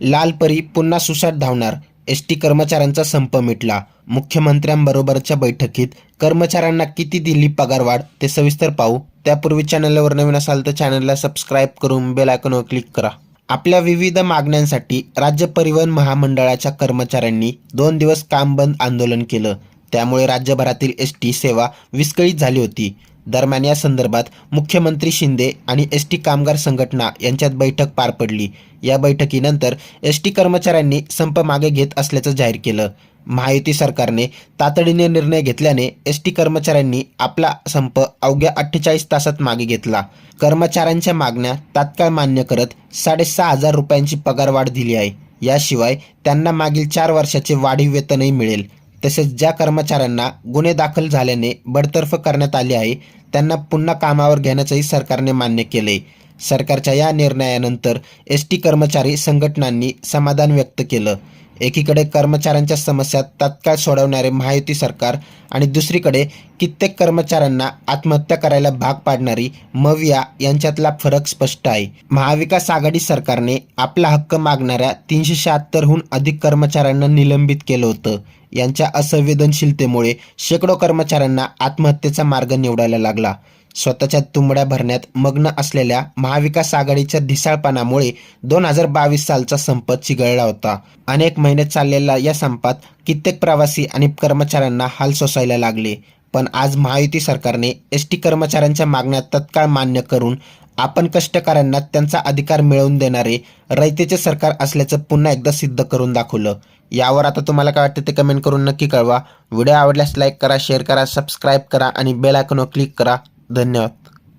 लालपरी पुन्हा सुसाट धावणार S T कर्मचाऱ्यांचा संप मिटला. मुख्यमंत्र्यांबरोबरच्या बैठकीत कर्मचाऱ्यांना किती दिली पगारवाढ ते सविस्तर पाहू. त्यापूर्वी चॅनलवर नवीन असाल तर चॅनलला सबस्क्राईब करून बेल आयकॉनवर क्लिक करा. आपल्या विविध मागण्यांसाठी राज्य परिवहन महामंडळाच्या कर्मचाऱ्यांनी दोन दिवस काम बंद आंदोलन केलं. त्यामुळे राज्यभरातील एस टी सेवा विस्कळीत झाली होती. दरम्यान या संदर्भात मुख्यमंत्री शिंदे आणि एस टी कामगार संघटना यांच्यात बैठक पार पडली. या बैठकीनंतर एस टी कर्मचाऱ्यांनी संप मागे घेत असल्याचं जाहीर केलं. महायुती सरकारने तातडीने निर्णय घेतल्याने एस टी कर्मचाऱ्यांनी आपला संप अवघ्या अठ्ठेचाळीस तासात मागे घेतला. कर्मचाऱ्यांच्या मागण्या तात्काळ मान्य करत साडेसहा हजार रुपयांची पगारवाढ दिली आहे. याशिवाय त्यांना मागील चार वर्षाचे वाढीव वेतनही मिळेल. तसेच ज्या कर्मचाऱ्यांना गुन्हे दाखल झाल्याने बडतर्फ करण्यात आली आहे त्यांना पुन्हा कामावर घेण्याचंही सरकारने मान्य केले सरकारच्या या निर्णयानंतर एस टी कर्मचारी संघटनांनी समाधान व्यक्त केलं. एकीकडे कर्मचाऱ्यांच्या समस्या तात्काळ सोडवणारे महायुती सरकार आणि दुसरीकडे कित्येक कर्मचाऱ्यांना आत्महत्या करायला भाग पाडणारी मविया यांच्यातला फरक स्पष्ट आहे. महाविकास आघाडी सरकारने आपला हक्क मागणाऱ्या तीनशे शहात्तरहून अधिक कर्मचाऱ्यांना निलंबित केलं होतं. यांच्या असंवेदनशीलतेमुळे शेकडो कर्मचाऱ्यांना आत्महत्येचा मार्ग निवडायला लागला. स्वतःच्या तुंबड्या भरण्यात मग्न असलेल्या महाविकास आघाडीच्या ढिसाळपणामुळे दोन हजार बावीस सालचा संप चिघळला होता. अनेक महिने चाललेल्या या संपात कित्येक प्रवासी आणि कर्मचाऱ्यांना हाल सोसायला लागले. पण आज महायुती सरकारने एस टी कर्मचाऱ्यांच्या मागण्या तत्काळ मान्य करून आपण कष्टकऱ्यांना त्यांचा अधिकार मिळवून देणारे रयतेचे सरकार असल्याचं पुन्हा एकदा सिद्ध करून दाखवलं. यावर आता तुम्हाला काय वाटतं ते कमेंट करून नक्की कळवा. व्हिडिओ आवडल्यास लाईक करा शेअर करा सबस्क्राईब करा आणि बेल आयकॉनवर क्लिक करा. धन्यवाद